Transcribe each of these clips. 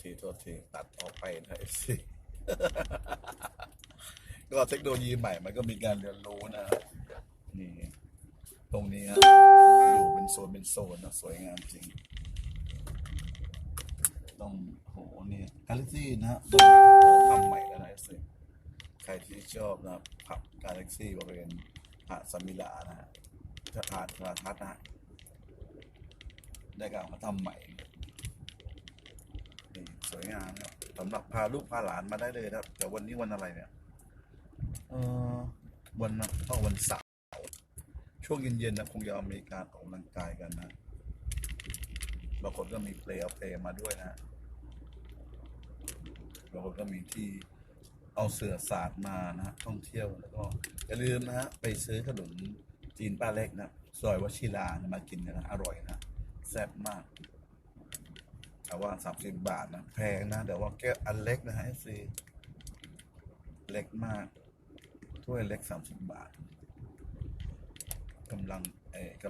ทีโทษทีตัดออกไปนะเอฟซีก็เทคโนโลยีใหม่มันก็มีการเรียนรู้นะนี่ตรงนี้ฮะอยู่เป็นโซนเป็นโซนนะสวยงามจริง ต้องโหเนี่ยกาแล็กซี่นะฮะทำใหม่แล้วนะเอฟซีใครที่ชอบนะผับกาแล็กซี่บริเวณหาดสมิลานะฮะจะหาดพรทัศน์นะได้กล่าวมาทำใหม่ วยงามครับสำหรับพาลูกพาหลานมาได้เลยนะครับแต่วันนี้วันอะไรเนี่ยเออวันนะต้องวันเสาร์ช่วงเย็นๆนะคงจะอเมริกาออกกำลังกายกันนะบางคนก็มีเพลย์เอาเพลย์มาด้วยนะบางคนก็มีที่เอาเสือสาดมานะท่องเที่ยวแล้วก็อย่าลืมนะฮะไปซื้อขนมจีนป้าเล็กนะซอยวชิรานะมากินกันนะอร่อยนะแซ่บมากแต่ ว่าสามสิบบาทนะแพงนะแต่ว่าแก้วอันเล็กนะฮะซีเล็กมากถ้วยเล็กสามสิบบาทกำลังเออก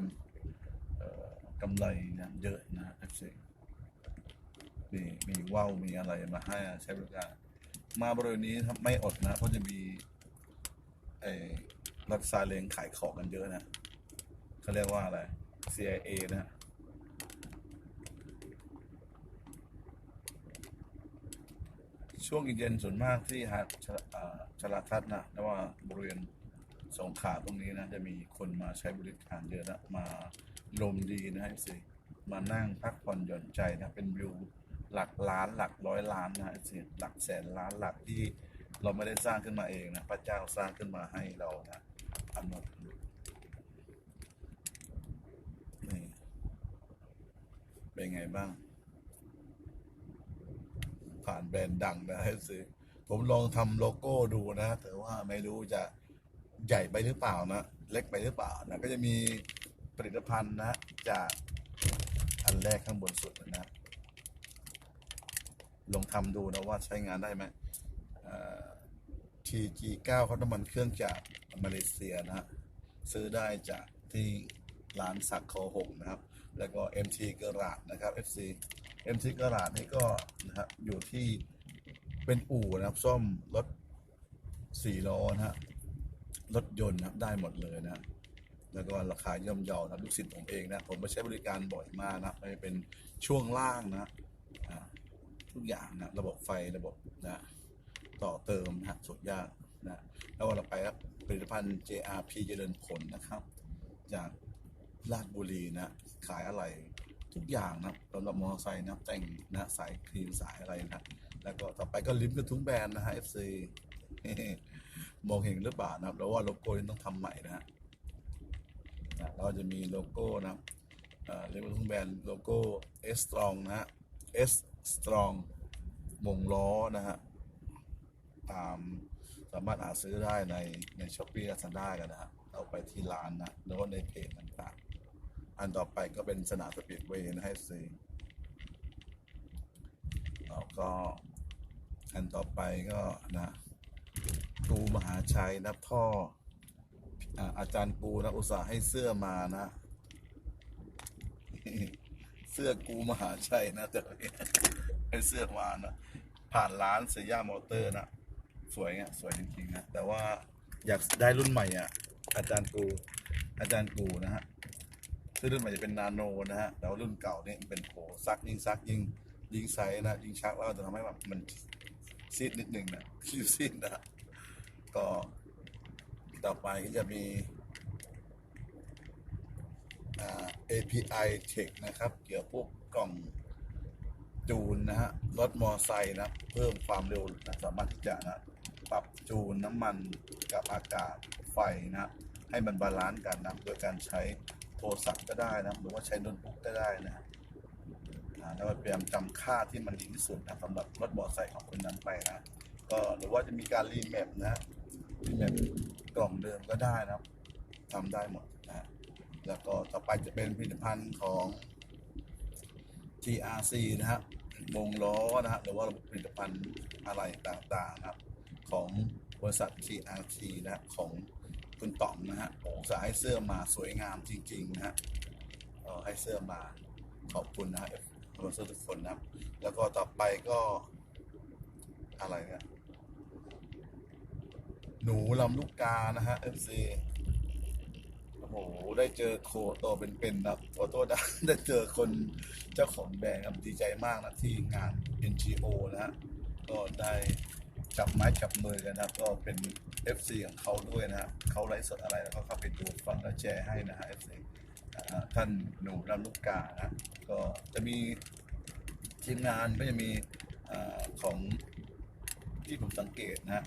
ำเอ่อกำไรนะเยอะนะเอฟซีมีมีว่าวมีอะไรมาให้ใช้บริการมาบริเวณนี้ไม่อดนะเพราะจะมีเออรถซาเลงขายของกันเยอะนะเขาเรียกว่าอะไร CIA นะ ช่วงเย็นส่วนมากที่หาดชะอ่าชลาทัศน์นะแต่ว่าบริเวณสงขลาตรงนี้นะจะมีคนมาใช้บริการเยอะนะมาลมดีนะสิมานั่งพักผ่อนหย่อนใจนะเป็นวิวหลักล้านหลักร้อยล้านนะสิหลักแสนล้านหลักที่เราไม่ได้สร้างขึ้นมาเองนะพระเจ้าสร้างขึ้นมาให้เรานะอำนวยนี่เป็นไงบ้าง ผ่านแบรนด์ดังนะให้ซื้อผมลองทำโลโก้ดูนะ แต่ว่าไม่รู้จะใหญ่ไปหรือเปล่านะ เล็กไปหรือเปล่านะ ก็จะมีผลิตภัณฑ์นะจากอันแรกข้างบนสุดนะ ลองทำดูนะว่าใช้งานได้ไหม TG9 เขาน้ำมันเครื่องจากมาเลเซียนะ ซื้อได้จากที่ร้านสักโคหงนะครับ แล้วก็ MT กระราดนะครับ FC MT กระราดนี่ก็นะครับอยู่ที่เป็นอู่นะครับซ่อมรถสี่ล้อนะฮะรถยนต์นะครับได้หมดเลยนะแล้วก็ราคาย่อมเยานะลูกศิษย์ผมเองนะผมไปใช้บริการบ่อยมากนะไม่เป็นช่วงล่างนะทุกอย่างนะระบบไฟระบบนะต่อเติมนะฮะสุดยากนะแล้วเราไปครับผลิตภัณฑ์ JRP เจริญผลนะครับ จาก ราชบุรีนะ ขายอะไรทุกอย่างนะสำหรับมอเตอร์ไซค์นะแต่งนะสายครีมสายอะไรนะแล้วก็ต่อไปก็ลิมกระทุ้งแบรนด์นะฮะ FC มองเห็นหรือเปล่านะครับแล้วว่าโลโก้นี้ต้องทำใหม่นะฮะนะเราจะมีโลโก้นะอ่อลิมกระทุ้งแบรนด์โลโก้ S Strong นะฮะ S Strong มงล้อนะฮะตามสามารถหาซื้อได้ในในช้อปปี้ลาซาด้ากันนะฮะเอาไปที่ร้านนะ แล้วก็ในเพจต่างๆ อันต่อไปก็เป็นสนามสปีดเวย์นะให้ซื้อแล้วก็อันต่อไปก็นะปูมหาชัยนะพ่ออาจารย์ปูนะอุตส่าห์ให้เสื้อมานะ เสื้อกูมหาชัยนะแต่ให้เสื้อมานะผ่านร้านเซย่ามอเตอร์นะสวยอะสวยจริงๆนะแต่ว่าอยากได้รุ่นใหม่อะอาจารย์กูอาจารย์กูนะฮะ ซึ่งรุ่นใหม่จะเป็นนาโนนะฮะแต่ว่ารุ่นเก่าเนี่ยเป็นโผซักยิ่งซักยิ่งยิ่งไซส์นะยิ่งชักแล้วจะทำให้แบบมันซีดนิดหนึ่งนะซีดซีดนะก็ต่อไปก็จะมีอ่า API Tech นะครับ เกี่ยวกับพวกกล่องจูนนะฮะรถมอไซค์นะเพิ่มความเร็วนะสามารถที่จะนะปรับจูนน้ำมันกับอากาศไฟนะให้มันบาลานซ์กันนะโดยการใช้ โทรศัพท์ก็ได้นะหรือว่าใช้โน้ตบุ๊กก็ได้นะแล้วพยายามจำค่าที่มันดีที่สุดนะสำหรับรถมอไซค์ของคนนั้นไปนะก็หรือว่าจะมีการรีแมปนะรีแมปกล่องเดิมก็ได้นะทำได้หมดนะแล้วก็ต่อไปจะเป็นผลิตภัณฑ์ของ TRC นะฮะวงล้อนะฮะหรือว่าผลิตภัณฑ์อะไรต่างๆนะครับ ของบริษัท TRC นะของ คุณต่อมนะฮะโอ้สายให้เสื้อมาสวยงามจริงๆนะฮะให้เสื้อมาขอบคุณนะฮะสปอนเซอร์ทุกคนนะครับ แล้วก็ต่อไปก็อะไรเนี่ยหนูลำลูกกานะฮะ FC โอ้โห ได้เจอโคโตวเป็นๆนะโคโตได้ได้เจอคนเจ้าของแบรนด์ครับดีใจมากนะที่งาน NGO นะฮะก็ได้ จับไม้จับมือกันนะครับ ก็เป็น FC ของเขาด้วยนะฮะเขาไลฟ์สดอะไรแล้วก็เข้าไปดูฟังและแชร์ให้นะฮะ FC ท่านหนูลำลูกกานะก็จะมีทีมงานก็จะมีอของที่ผมสังเกตนะ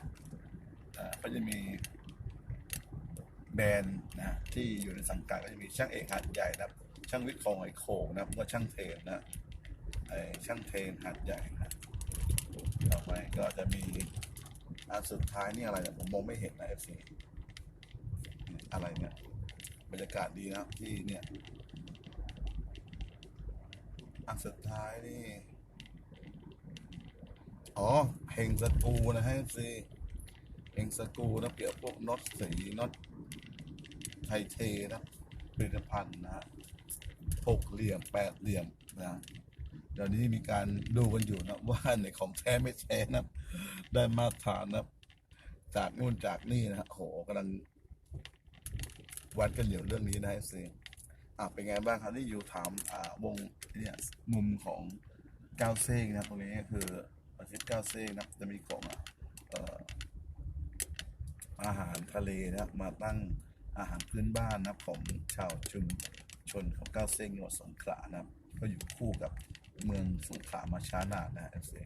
อ่าก็จะมีแบรนด์นะที่อยู่ในสังกัดก็จะมีช่างเอกหัดใหญ่นะครับ ช่างวิทย์ของไอโขงนะครับก็ช่างเทนนะไอช่างเทนหัดใหญ่ นะต่อไปก็จะมีอันสุดท้ายนี่อะไรเนี่ยผมมองไม่เห็นนะเอฟซีอะไรเนี่ยบรรยากาศดีนะที่เนี่ยอันสุดท้ายนี่ อ๋อเฮงสกูนะฮะสิเฮงสกูนะเปรียบพวกน็อตสีน็อตไทเทนะผลิตภัณฑ์นะหกเหลี่ยมแปดเหลี่ยมนะ ดี๋ยวนี้มีการดูกันอยู่นะว่าในของแท้ไม่แท้นะได้มาตรฐานนะจากนู่นจากนี่นะโหกำลังวัดกันอยู่เรื่องนี้นะเสิอะเป็นไงบ้างครับที่อยู่ถามอ่าวงเนี่ยมุมของก้าวเซ้งนะตรงนี้คืออาชีพก้าวเซ้งนะจะมีของอะเอ่ออาหารทะเลนะมาตั้งอาหารพื้นบ้านนะของชาวชุมชนของก้าวเซ้งจังหวัดสงขลานะครับก็อยู่คู่กับ เมืองสงขลามาช้านานนะเอฟซี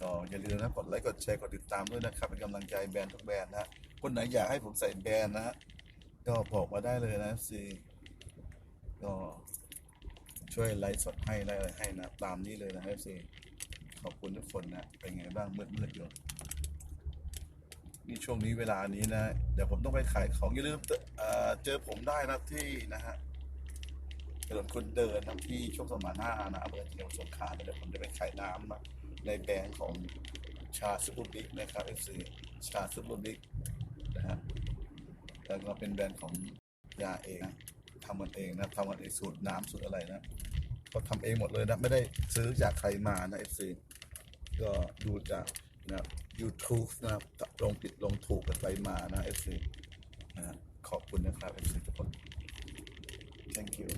ก็อย่าลืมนะกดไลค์กดแชร์กดติดตามด้วยนะครับเป็นกำลังใจแบรนด์ทุกแบรนด์นะฮะคนไหนอยากให้ผมใส่แบรนด์นะฮะก็บอกมาได้เลยนะเอฟซีก็ช่วยไลฟ์สดให้ไลฟ์อะไรให้นะตามนี้เลยนะเอฟซีขอบคุณทุกคนนะเป็นไงบ้างมืดมืดอยู่นี่ช่วงนี้เวลานี้นะ เดี๋ยวผมต้องไปขายของอย่าลืมเอ่อเจอผมได้นะที่นะฮะ ถนนคนเดินนะที่ช่วงสมานหน้านะอำเภอเชียงสงขลาเดี๋ยวผมจะไปขายน้ำนะในแบรนด์ของชาซุปปอร์บิ๊กนะครับเอฟซีชาซุปปอร์บิ๊กนะฮะแล้วก็เป็นแบรนด์ของยาเองนะทำมันเองนะทำมันเองสูตรน้ำสูตรอะไรนะก็ทำเองหมดเลยนะ ไม่ได้ซื้อจากใครมานะเอฟซีก็ดูจากนะ YouTube นะครับลงผิดลงถูกกันไปมานะเอฟซีนะขอบคุณนะครับเอฟซีทุกคน thank you